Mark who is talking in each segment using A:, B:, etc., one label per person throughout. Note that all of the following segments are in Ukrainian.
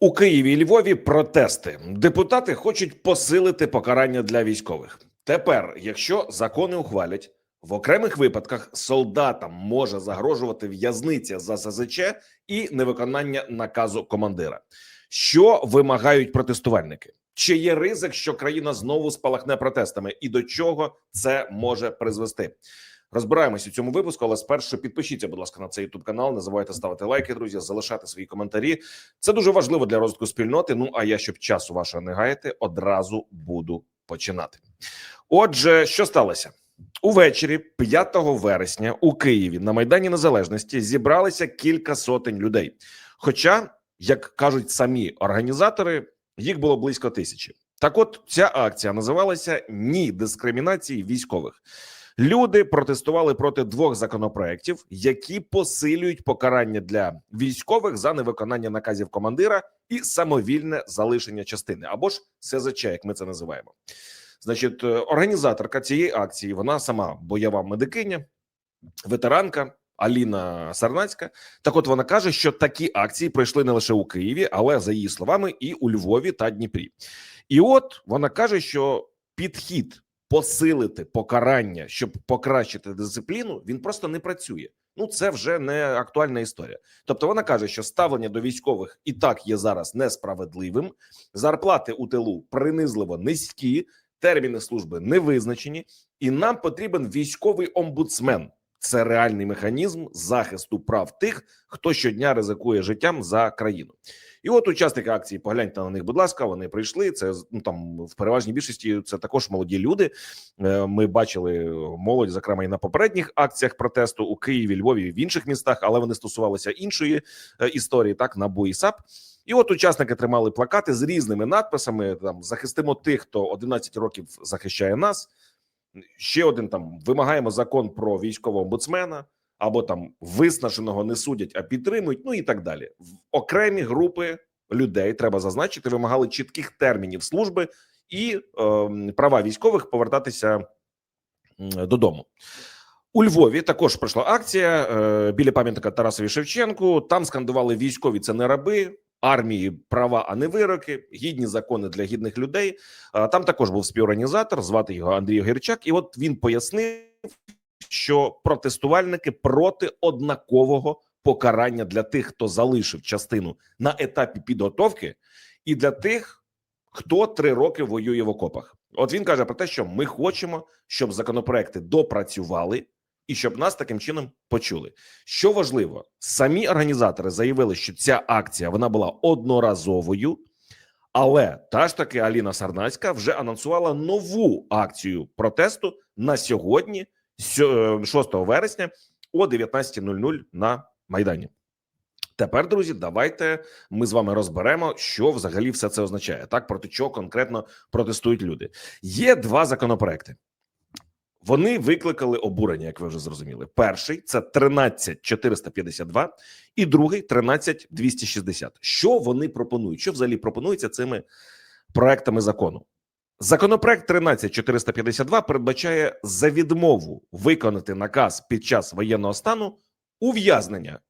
A: У Києві і Львові протести. Депутати хочуть посилити покарання для військових. Тепер, якщо закони ухвалять, в окремих випадках солдатам може загрожувати в'язниця за СЗЧ і невиконання наказу командира. Що вимагають протестувальники? Чи є ризик, що країна знову спалахне протестами, і до чого це може призвести? Розбираємось у цьому випуску, але спершу підпишіться, будь ласка, на цей youtube канал. Не забувайте ставити лайки, друзі, залишати свої коментарі. Це дуже важливо для розвитку спільноти. Ну а я, щоб часу вашого не гаяти, одразу буду починати. Отже, що сталося увечері, 5 вересня, у Києві на майдані Незалежності зібралися кілька сотень людей. Хоча, як кажуть самі організатори, їх було близько тисячі. Так, от ця акція називалася Ні дискримінації військових. Люди протестували проти двох законопроєктів, які посилюють покарання для військових за невиконання наказів командира і самовільне залишення частини або ж СЗЧ, як ми це називаємо. Значить, е, організаторка цієї акції, вона сама бойова медикиня, ветеранка Аліна Сарнацька. Так, от вона каже, що такі акції пройшли не лише у Києві, але за її словами, і у Львові та Дніпрі. І от вона каже, що підхід посилити покарання, щоб покращити дисципліну, він просто не працює. Ну це вже не актуальна історія. Тобто вона каже, що ставлення до військових і так є зараз несправедливим. Зарплати у тилу принизливо низькі, терміни служби не визначені, і нам потрібен військовий омбудсмен. Це реальний механізм захисту прав тих, хто щодня ризикує життям за країну. І от учасники акції, погляньте на них, будь ласка, вони прийшли. Це ну там в переважній більшості це також молоді люди. Е, Ми бачили молодь, зокрема і на попередніх акціях протесту у Києві, Львові, в інших містах, але вони стосувалися іншої е, історії, так НАБУ і САП. І от учасники тримали плакати з різними надписами: там захистимо тих, хто 11 років захищає нас. Ще один там вимагаємо закон про військового омбудсмена або там виснаженого не судять, а підтримують. Ну і так далі. В окремі групи людей треба зазначити, вимагали чітких термінів служби і е, права військових повертатися додому. У Львові також пройшла акція е, біля пам'ятника Тарасові Шевченку. Там скандували військові це не раби. Армії права, а не вироки, гідні закони для гідних людей. Там також був співорганізатор, звати його Андрій Гірчак, і от він пояснив, що протестувальники проти однакового покарання для тих, хто залишив частину на етапі підготовки, і для тих, хто три роки воює в окопах. От він каже про те, що ми хочемо, щоб законопроекти допрацювали і щоб нас таким чином почули. Що важливо, самі організатори заявили, що ця акція вона була одноразовою. Але та ж таки Аліна Сарнацька вже анонсувала нову акцію протесту на сьогодні, е, 6 вересня, о 19.00 на Майдані. Тепер, друзі, давайте ми з вами розберемо, що взагалі все це означає. Так, проти чого конкретно протестують люди. Є два законопроекти. Вони викликали обурення, як ви вже зрозуміли. Перший це 13452 і другий 13260. Що вони пропонують? Що взагалі пропонується цими проектами закону? Законопроект 13452 передбачає за відмову виконати наказ під час воєнного стану ув'язнення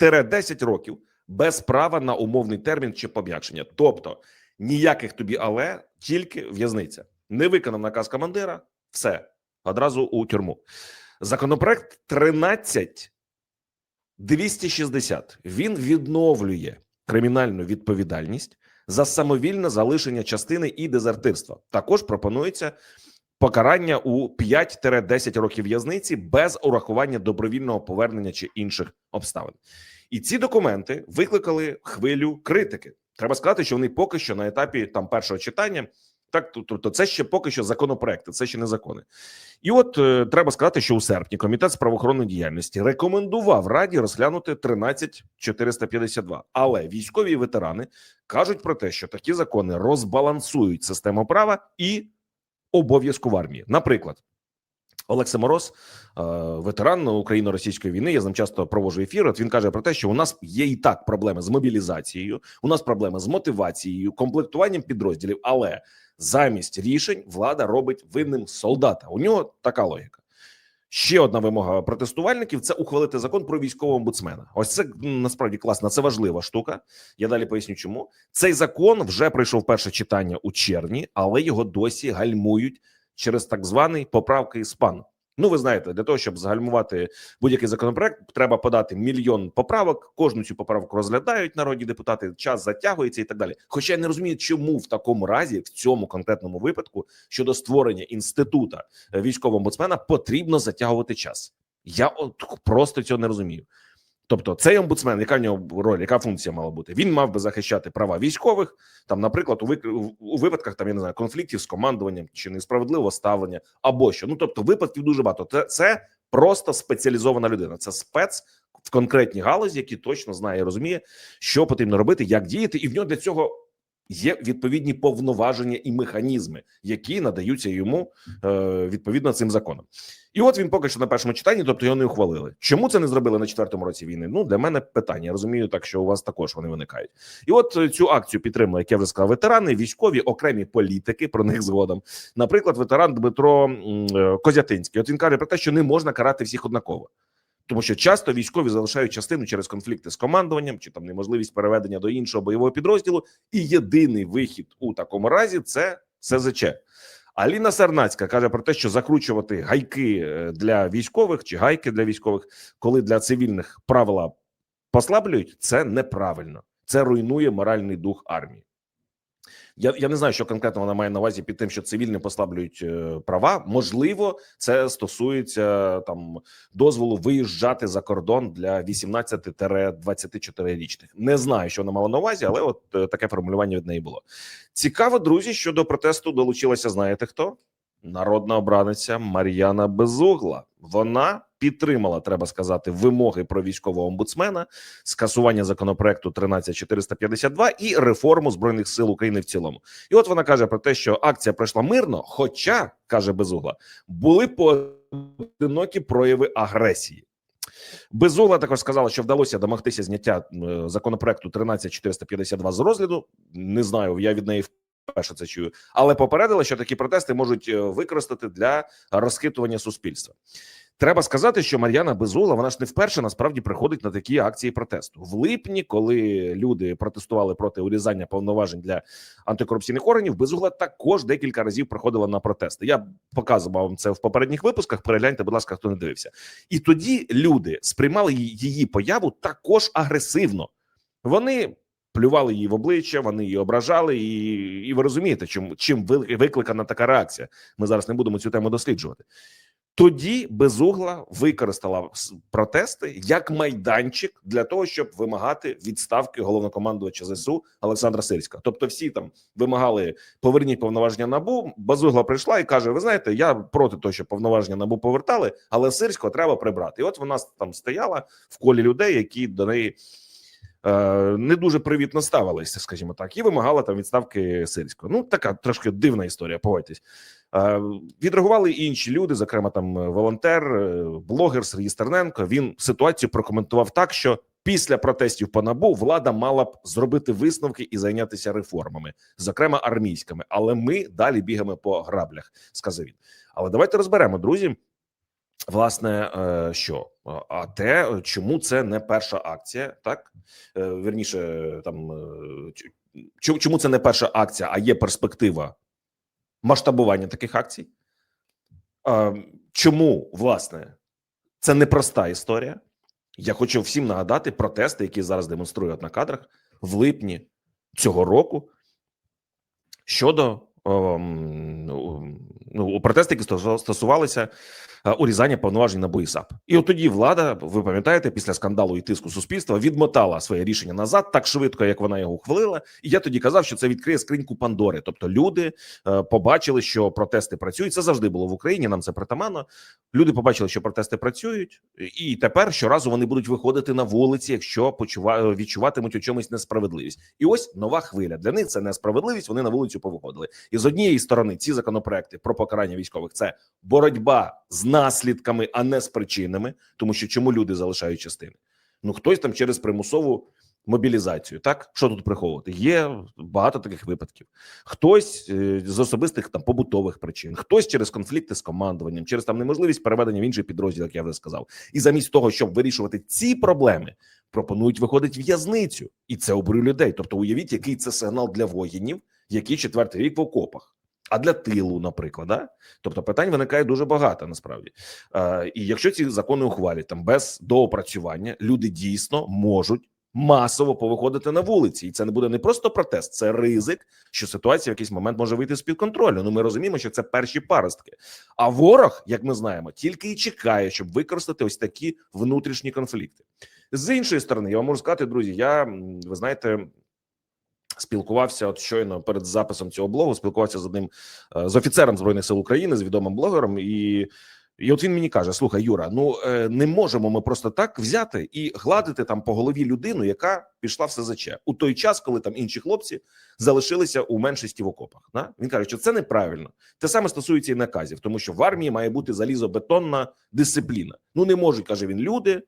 A: 5-10 років без права на умовний термін чи пом'якшення. Тобто ніяких тобі але тільки в'язниця. Не виконав наказ командира, все одразу у тюрму. Законопроект 13 260. Він відновлює кримінальну відповідальність за самовільне залишення частини і дезертирства. Також пропонується покарання у 5-10 років в'язниці без урахування добровільного повернення чи інших обставин. І ці документи викликали хвилю критики. Треба сказати, що вони поки що на етапі там першого читання. Так, тобто, це ще поки що законопроекти, це ще не закони. І от е, треба сказати, що у серпні комітет з правоохоронної діяльності рекомендував раді розглянути 13452. Але військові ветерани кажуть про те, що такі закони розбалансують систему права і обов'язку в армії. Наприклад, Олекса Мороз, е, ветеран україно-російської війни. Я з ним часто проводжу ефір. От він каже про те, що у нас є і так проблеми з мобілізацією, у нас проблеми з мотивацією, комплектуванням підрозділів, але замість рішень влада робить винним солдата. У нього така логіка. Ще одна вимога протестувальників це ухвалити закон про військового омбудсмена. Ось це насправді класна, це важлива штука. Я далі поясню, чому цей закон вже пройшов перше читання у червні, але його досі гальмують через так званий поправки із. Ну, ви знаєте, для того, щоб загальмувати будь-який законопроект, треба подати мільйон поправок. Кожну цю поправку розглядають народні депутати. Час затягується і так далі. Хоча я не розумію, чому в такому разі, в цьому конкретному випадку, щодо створення інститута е, військового омбудсмена, потрібно затягувати час. Я от просто цього не розумію. Тобто, цей омбудсмен, яка в нього роль, яка функція мала бути? Він мав би захищати права військових, там, наприклад, у вик- у випадках там я не знаю конфліктів з командуванням чи несправедливого ставлення, або що. Ну тобто, випадків дуже багато. Це, це просто спеціалізована людина. Це спец в конкретній галузі, який точно знає і розуміє, що потрібно робити, як діяти, і в нього для цього. Є відповідні повноваження і механізми, які надаються йому е, відповідно цим законом. І от він поки що на першому читанні, тобто його не ухвалили. Чому це не зробили на четвертому році війни? Ну для мене питання. Я розумію, так що у вас також вони виникають. І от е, цю акцію підтримали, як я вже сказав, ветерани, військові, окремі політики. Про них згодом. Наприклад, ветеран Дмитро е, Козятинський. От він каже про те, що не можна карати всіх однаково. Тому що часто військові залишають частину через конфлікти з командуванням чи там неможливість переведення до іншого бойового підрозділу. І єдиний вихід у такому разі це СЗЧ. Аліна Сарнацька каже про те, що закручувати гайки е, для військових чи гайки для військових, коли для цивільних правила послаблюють, це неправильно. Це руйнує моральний дух армії. Я, я не знаю, що конкретно вона має на увазі під тим, що цивільні послаблюють е, права. Можливо, це стосується там дозволу виїжджати за кордон для 18-24-річних. Не знаю, що вона мала на увазі, але от е, таке формулювання від неї було. Цікаво, друзі, що до протесту долучилася. Знаєте хто? Народна обраниця Мар'яна Безугла. Вона підтримала, треба сказати, вимоги про військового омбудсмена, скасування законопроекту 13452 і реформу збройних сил України в цілому. І от вона каже про те, що акція пройшла мирно. Хоча каже Безугла, були поодинокі прояви агресії. Безугла також сказала, що вдалося домогтися зняття е, законопроекту 13452 з розгляду. Не знаю, я від неї вперше це чую, але попередила, що такі протести можуть е, використати для розхитування суспільства. Треба сказати, що Мар'яна Безула вона ж не вперше насправді приходить на такі акції протесту в липні, коли люди протестували проти урізання повноважень для антикорупційних органів. Безугла також декілька разів приходила на протести. Я показував вам це в попередніх випусках. Перегляньте, будь ласка, хто не дивився, і тоді люди сприймали її- її появу також агресивно. Вони плювали її в обличчя, вони її ображали, і, і ви розумієте, чим чим ви- викликана така реакція. Ми зараз не будемо цю тему досліджувати. Тоді безугла використала протести як майданчик для того, щоб вимагати відставки головнокомандувача ЗСУ Олександра Сирського. Тобто, всі там вимагали поверніть повноваження набу. Безугла прийшла і каже: Ви знаєте, я проти того, щоб повноваження набу повертали, але Сирського треба прибрати. І от вона там стояла в колі людей, які до неї. Е, Не дуже привітно ставилися, скажімо так, і вимагала там відставки сирського. Ну така трошки дивна історія. Погодьтесь. Е, Відреагували інші люди, зокрема там е, волонтер, блогер Сергій Стерненко. Він ситуацію прокоментував так, що після протестів по набу влада мала б зробити висновки і зайнятися реформами, зокрема армійськими. Але ми далі бігаємо по граблях, сказав він. Але давайте розберемо, друзі. Власне, е, що а те, чому це не перша акція, так Е, вірніше, там е, чому- це не перша акція, а є перспектива масштабування таких акцій? Чому власне це непроста історія? Я хочу всім нагадати протести, які зараз демонструють на кадрах в липні цього року щодо ем, ну, протести, які стосувалися урізання повноважень на БОІСАП. І от тоді влада, ви пам'ятаєте, після скандалу і тиску суспільства відмотала своє рішення назад так швидко, як вона його ухвалила. І я тоді казав, що це відкриє скриньку Пандори. Тобто люди е, побачили, що протести працюють. Це завжди було в Україні. Нам це притаманно. Люди побачили, що протести працюють, і тепер щоразу вони будуть виходити на вулиці, якщо почува... відчуватимуть у чомусь несправедливість. І ось нова хвиля. Для них це несправедливість. Вони на вулицю повиходили. І з однієї сторони ці законопроекти про покарання військових це боротьба з наслідками, а не з причинами, тому що чому люди залишають частини? Ну хтось там через примусову мобілізацію. Так що тут приховувати? Є багато таких випадків. Хтось е, з особистих там побутових причин, хтось через конфлікти з командуванням, через там неможливість переведення в інший підрозділ, як я вже сказав. І замість того, щоб вирішувати ці проблеми, пропонують виходити в'язницю, і це обурює людей. Тобто, уявіть, який це сигнал для воїнів, які четвертий рік в окопах. А для тилу, наприклад, да? тобто питань виникає дуже багато насправді. Е, і якщо ці закони ухвалять там без доопрацювання, люди дійсно можуть масово повиходити на вулиці, і це не буде не просто протест, це ризик, що ситуація в якийсь момент може вийти з під контролю. Ну ми розуміємо, що це перші паростки. А ворог, як ми знаємо, тільки і чекає, щоб використати ось такі внутрішні конфлікти. З іншої сторони, я вам можу сказати, друзі, я ви знаєте. Спілкувався от щойно перед записом цього блогу. Спілкувався з одним е, з офіцером збройних сил України, з відомим блогером, і, і от він мені каже: Слухай, Юра, ну е, не можемо ми просто так взяти і гладити там по голові людину, яка пішла в СЗЧ у той час, коли там інші хлопці залишилися у меншості в окопах. Да? Він каже, що це неправильно. Те саме стосується і наказів, тому що в армії має бути залізобетонна дисципліна. Ну не можуть, каже він, люди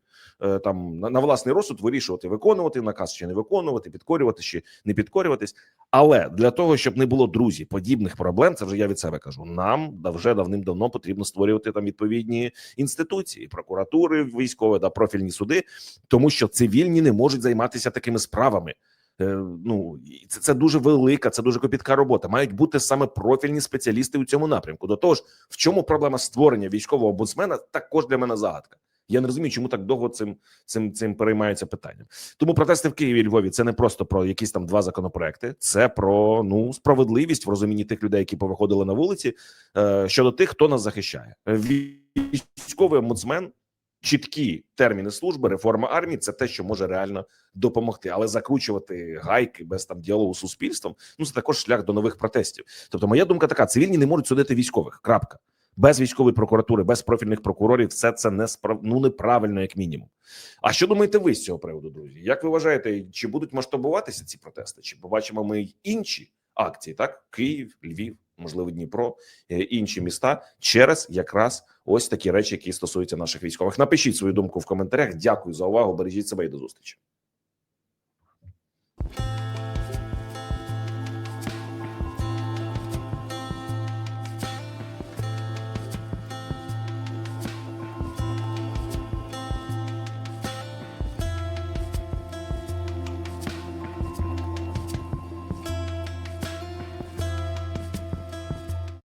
A: там на, власний розсуд вирішувати, виконувати наказ чи не виконувати, підкорювати чи не підкорюватись. Але для того, щоб не було друзі подібних проблем, це вже я від себе кажу. Нам вже давним-давно потрібно створювати там відповідні інституції, прокуратури військові да профільні суди, тому що цивільні не можуть займатися такими справами. Е, Ну це, це дуже велика, це дуже копітка робота. Мають бути саме профільні спеціалісти у цьому напрямку. До того ж, в чому проблема створення військового омбудсмена також для мене загадка. Я не розумію, чому так довго цим цим цим переймаються питанням. Тому протести в Києві і Львові це не просто про якісь там два законопроекти, це про ну справедливість в розумінні тих людей, які повиходили на вулиці е, щодо тих, хто нас захищає. Військовий омбудсмен, чіткі терміни служби, реформа армії це те, що може реально допомогти, але закручувати гайки без там діалогу з суспільством. Ну це також шлях до нових протестів. Тобто, моя думка така: цивільні не можуть судити військових. Крапка. Без військової прокуратури, без профільних прокурорів, все це не справ... ну, неправильно, як мінімум. А що думаєте ви з цього приводу, друзі? Як ви вважаєте, чи будуть масштабуватися ці протести? Чи побачимо ми інші акції? Так, Київ, Львів, можливо, Дніпро, е, інші міста через якраз ось такі речі, які стосуються наших військових. Напишіть свою думку в коментарях. Дякую за увагу. Бережіть себе і до зустрічі.